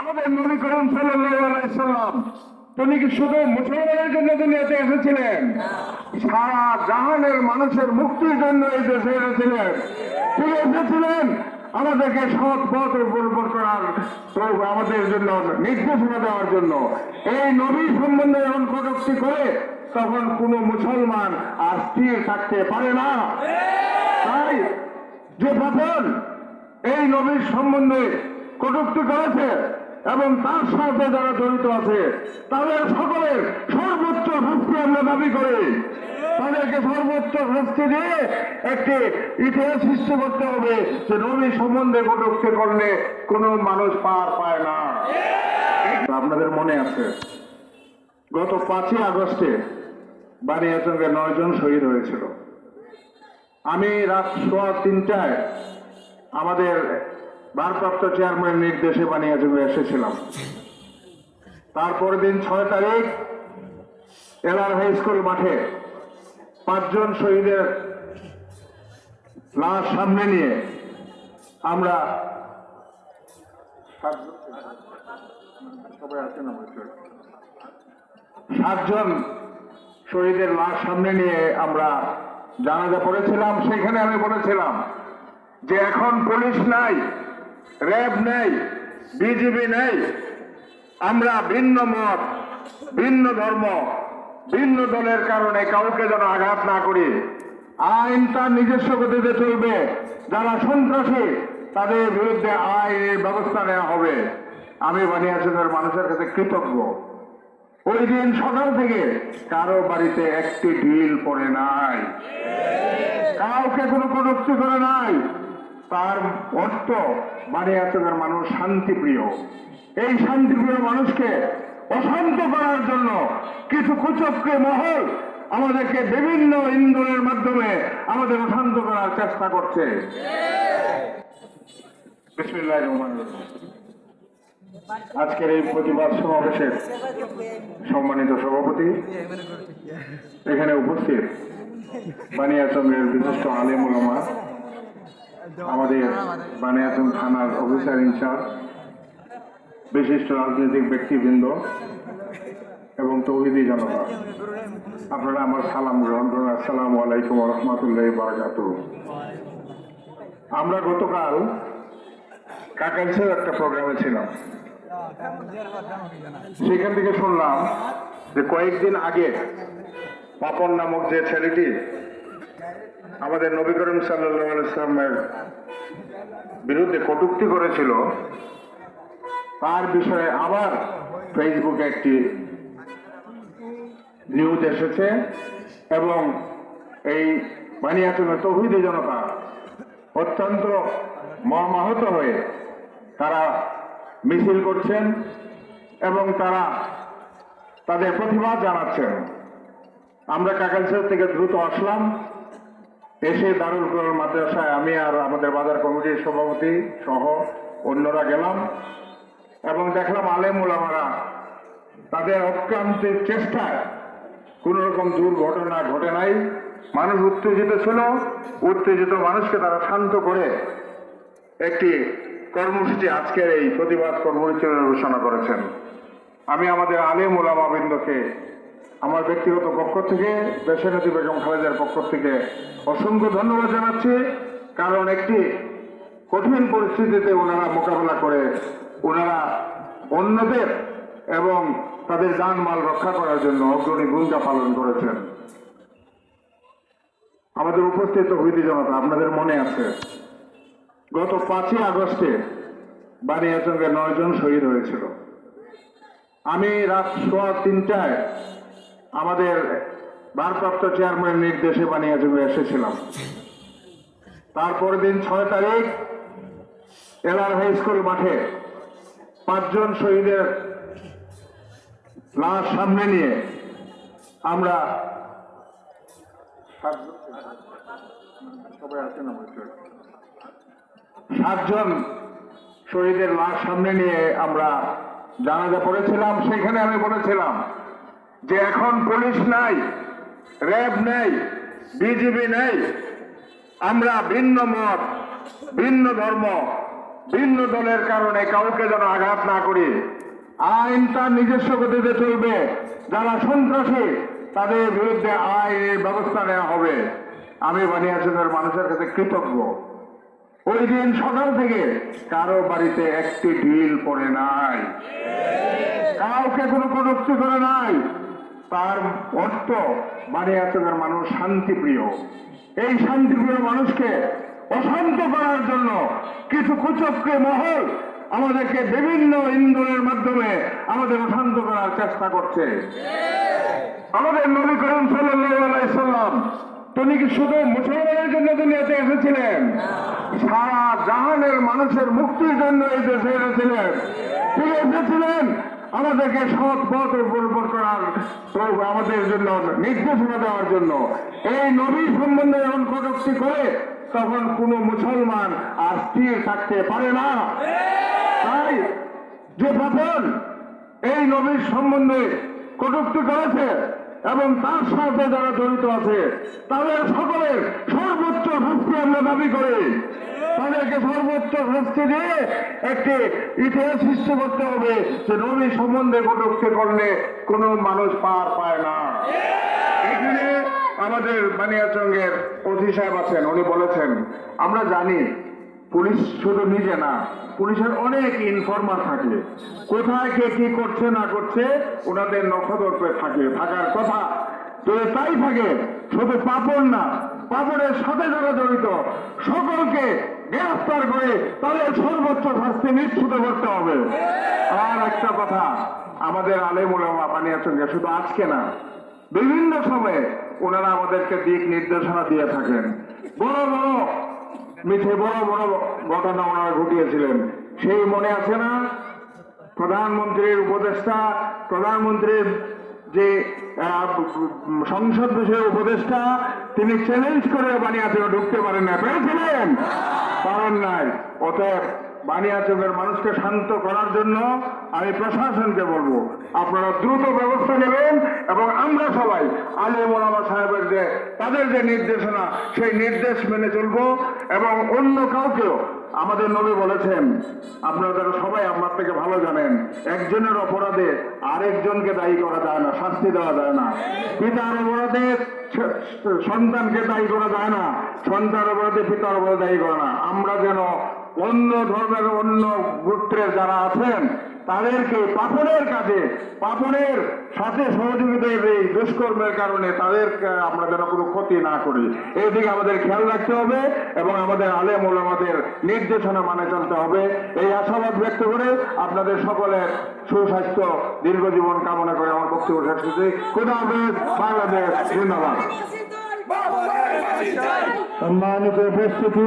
আমাদের নবী করিম সাল্লাম, তিনি কি শুধু মুসলমানের জন্য দুনিয়াতে এসেছিলেন? সারা জাহানের মানুষের মুক্তির জন্য এই দেশে এসেছিলেন। তিনি এসেছিলেন আমাদেরকে সৎ পথ উপর করার, আমাদের জন্য নির্দেশনা দেওয়ার জন্য। এই নবী সম্বন্ধে যখন কটুক্তি করে তখন কোনো মুসলমান আর স্থির থাকতে পারে না। তাই যে পাপন এই নবীর সম্বন্ধে কটুক্তি করেছে এবং তার সাথে যারা জড়িত আছে, তাদের সকলের সর্বোচ্চ শাস্তি আমরা দাবি করি। তাদেরকে সর্বোচ্চ শাস্তি দিয়ে একটি ইতিহাস সৃষ্টি করতে হবে, যে নবী সম্বন্ধে কটুক্তি করলে কোনো মানুষ পার পায় না। আপনাদের মনে আছে। গত পাঁচই আগস্টে বানিয়াচঙ্গে নয় জন শহীদ হয়েছিল। আমি রাত সোয়া তিনটায় আমাদের ভারপ্রাপ্ত চেয়ারম্যানের নির্দেশে বানিয়াচঙ্গে এসেছিলাম। তারপর দিন ছয় তারিখ এলার হাই স্কুল মাঠে পাঁচজন শহীদের লাশ সামনে নিয়ে আমরা সাতজন শহীদের লাশ সামনে নিয়ে আমরা জানাজা পড়েছিলাম। সেখানে আমি বলেছিলাম যে এখন পুলিশ নাই। র্যাব নেই, বিজিবি নেই। আমরা ভিন্ন মত, ভিন্ন ধর্ম, ভিন্ন দলের কারণে কাউকে যেন আঘাত না করি। আইন তার নিজস্ব গতিতে চলবে। যারা সন্ত্রাসী, তাদের বিরুদ্ধে আইনের ব্যবস্থা নেওয়া হবে। আমি বানিয়াচন্দ্রের মানুষের কাছে কৃতজ্ঞ। ওই দিন সকাল থেকে কারও বাড়িতে একটি ঢিল পড়ে নাই। কাউকে কোনো কটুক্তি করে নাই। তার অর্থ বানিয়াচকের মানুষ শান্তিপ্রিয় এই শান্তিপ্রিয় মানুষকে অশান্ত করার জন্য কিছু কুচক্রে মহল আমাদেরকে বিভিন্ন ইন্ধনের মাধ্যমে আমাদের অশান্ত করার চেষ্টা করছে। আজকের এই প্রতিবাদ সমাবেশের সম্মানিত সভাপতি এখানে উপস্থিত বানিয়াচন্দ্রের বিশিষ্ট আলেম ওলামা আমাদের বানিয়াচন্দ থানার অফিসার ইনচার্জ, বিশিষ্ট রাজনৈতিক ব্যক্তিবৃন্দ এবং তৌহিদি জনতা। আপনারা আমার সালাম গ্রহণ করুন। আসসালামু আলাইকুম রহমতুল্লাহ বারাকাত আমরা গতকাল কাকাইছেও একটা প্রোগ্রামে ছিলাম। সেখান থেকে শুনলাম যে কয়েকদিন আগে পাপন নামক যে ছেলেটি আমাদের নবী করিম সাল্লামের বিরুদ্ধে কটুক্তি করেছিল। তার বিষয়ে আবার ফেসবুকে একটি নিউজ এসেছে এবং এই বানিয়াচনের তৌহিদি জনতা অত্যন্ত মর্মাহত হয়ে তারা মিছিল করছেন এবং তারা তাদের প্রতিবাদ জানাচ্ছেন। আমরা কাকালসের থেকে দ্রুত আসলাম। এসে দারুল কোরআন মাদ্রাসায় আমি আর আমাদের বাজার কমিটির সভাপতি সহ অন্যরা গেলাম এবং দেখলাম আলেম ওলামারা তাদের অক্রান্তির চেষ্টায় কোন রকম দুর্ঘটনা ঘটে নাই। মানুষ উত্তেজিত ছিল, উত্তেজিত মানুষকে তারা শান্ত করে একটি কর্মসূচি আজকের এই প্রতিবাদ কর্মসূচির ঘোষণা করেছেন। আমি আমাদের আলেম ওলামাবৃন্দকে আমার ব্যক্তিগত পক্ষ থেকে বেসরতি বেগম খালেদার পক্ষ থেকে অসংখ্য ধন্যবাদ জানাচ্ছি, কারণ একটি কঠিন পরিস্থিতিতে ওনারা মোকাবেলা করে ওনারা অন্যদের এবং তাদের যানমাল রক্ষা করার জন্য অগ্রণী ভূমিকা পালন করেছেন। আমাদের উপস্থিত হইতে জনতা, আপনাদের মনে আছে, গত পাঁচই আগস্টে বানিয়াচঙ্গে নয় জন শহীদ হয়েছিল। আমি রাত সোয়া তিনটায় আমাদের ভারপ্রাপ্ত চেয়ারম্যানের নির্দেশে বানিয়াচঙ্গে এসেছিলাম। তারপর দিন ছয় তারিখ এলার হাই স্কুল মাঠে পাঁচজন শহীদের লাশ সামনে নিয়ে আমরা সাতজন শহীদের লাশ সামনে নিয়ে আমরা জানাজা পড়েছিলাম। সেখানে আমি বলেছিলাম যে এখন পুলিশ নাই, র্যাব নেই, বিজিবি নেই, আমরা ভিন্ন মত, ভিন্ন ধর্ম, ভিন্ন দলের কারণে কাউকে যেন আঘাত না করি। আইন তার নিজস্ব গতিতে চলবে। যারা সন্ত্রাসী, তাদের বিরুদ্ধে আইনের ব্যবস্থা নেওয়া হবে। আমি বানিয়াচন্দ্রের মানুষের কাছে কৃতজ্ঞ। ওই দিন সকাল থেকে কারও বাড়িতে একটি ঢিল পড়ে নাই। কাউকে কোনো কটুক্তি করে নাই। তার অর্থ বানিয়াচন্দ্রের মানুষ শান্তিপ্রিয়। এই শান্তিপ্রিয় মানুষকে অশান্ত করার জন্য কিছু কুচক্রে মহল আমাদেরকে বিভিন্ন ইন্ধনের মাধ্যমে আমাদের অশান্ত করার চেষ্টা করছে। আমাদের নবী করিম সাল্লাম, তিনি কি শুধু মুসলমানের জন্য দুনিয়াতে এসেছিলেন? সারা জাহানের মানুষের মুক্তির জন্য এই দেশে এসেছিলেন। তিনি এসেছিলেন আমাদেরকে সৎ পথ উপর করার আমাদের জন্য নির্দেশনা দেওয়ার জন্য। এই নবী সম্বন্ধে যখন কটুক্তি করে তখন কোনো মুসলমান আর স্থির থাকতে পারে না। তাই যে পাপন এই নবীর সম্বন্ধে কটুক্তি করেছে এবং তার সাথে যারা জড়িত আছে, তাদের সকলের সর্বোচ্চ শাস্তি আমরা দাবি করি। তাদেরকে সর্বোচ্চ শাস্তি দিয়ে একটি ইতিহাস সৃষ্টি করতে হবে যে নবী সম্বন্ধে কটুক্তি করলে কোনো মানুষ পার পায় না। এখানে আমাদের বানিয়াচঙ্গের অধি সাহেব আছেন, উনি বলেছেন, আমরা জানি পুলিশ শুধু নিজে না, পুলিশের অনেক ইনফরমার থাকে। কোথায় কে কি করছে না করছে, ওনাদের নখদর্পে থাকে, থাকার কথা। তো তাই থাকে, শুধু পাপড় না পাপড়ের সাথে যারা জড়িত, সকলকে গ্রেফতার করে তাদের সর্বোচ্চ শাস্তি নিশ্চিত করতে হবে। আর একটা কথা, আমাদের আলেমুলামা বানিয়াচঙ্গে শুধু আজকে না, বিভিন্ন সময়ে ওনারা আমাদেরকে দিক নির্দেশনা দিয়ে থাকেন। বড় বড় মিঠে, বড় বড় ঘটনা ওনারা ঘটিয়েছিলেন। সেই মনে আছে না? প্রধানমন্ত্রীর উপদেষ্টা, প্রধানমন্ত্রীর যে সংসদ বিষয়ে উপদেষ্টা, তিনি চ্যালেঞ্জ করে বানিয়াচকে ঢুকতে পারেন না। পেরেছিলেন? পারেন নাই অতএব বানিয়াচকের মানুষকে শান্ত করার জন্য আমি প্রশাসনকে বলব, আপনারা দ্রুত ব্যবস্থা নেবেন এবং আমরা সবাই আলী মোলামা সাহেবের যে, তাদের যে নির্দেশনা, সেই নির্দেশ মেনে চলবো এবং অন্য কাউকেও, আমাদের নবী বলেছেন, আপনারা যারা সবাই আমার থেকে ভালো জানেন, একজনের অপরাধে আরেকজনকে দায়ী করা যায় না, শাস্তি দেওয়া যায় না। পিতার অপরাধে সন্তানকে দায়ী করা যায় না সন্তান অপরাধে পিতার অপরাধে দায়ী করা না। আমরা যেন অন্য ধর্মের অন্য গোত্রের যারা আছেন তাদেরকে পাপনের কাজে পাপনের সাথে সহযোগিতার এই দুষ্কর্মের কারণে তাদেরকে আমরা যেন কোনো ক্ষতি না করি। এই দিকে আমাদের খেয়াল রাখতে হবে এবং আমাদের আলেম আমাদের নির্দেশনা মানে চলতে হবে। এই আশাবাদ ব্যক্ত করে আপনাদের সকলের সুস্বাস্থ্য দীর্ঘ জীবন কামনা করে আমার বক্তব্য শেষ করছি। খুদা হাফেজ বাংলাদেশ ধন্যবাদ সম্মানিত উপস্থিতি।